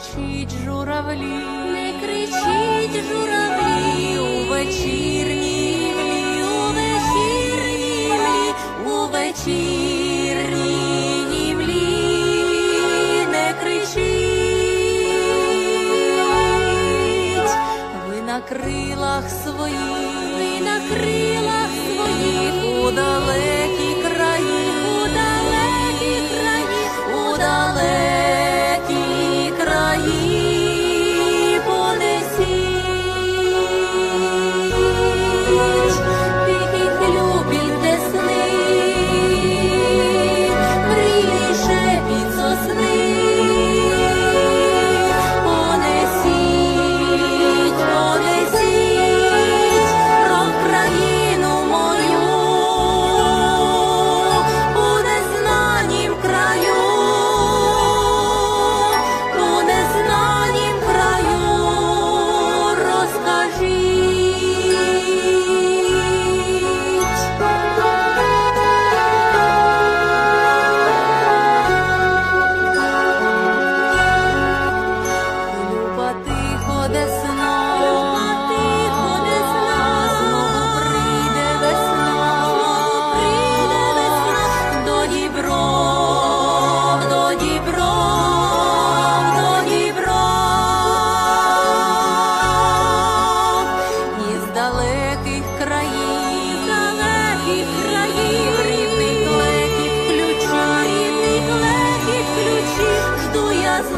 кричіть журавлі, Не кричіть журавлі. У вечірній млі, у вечірній млі, у вечірній млі, не кричіть, ви на крилах своїх, ви на крилах своїх. у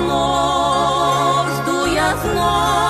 знов, жду я знов.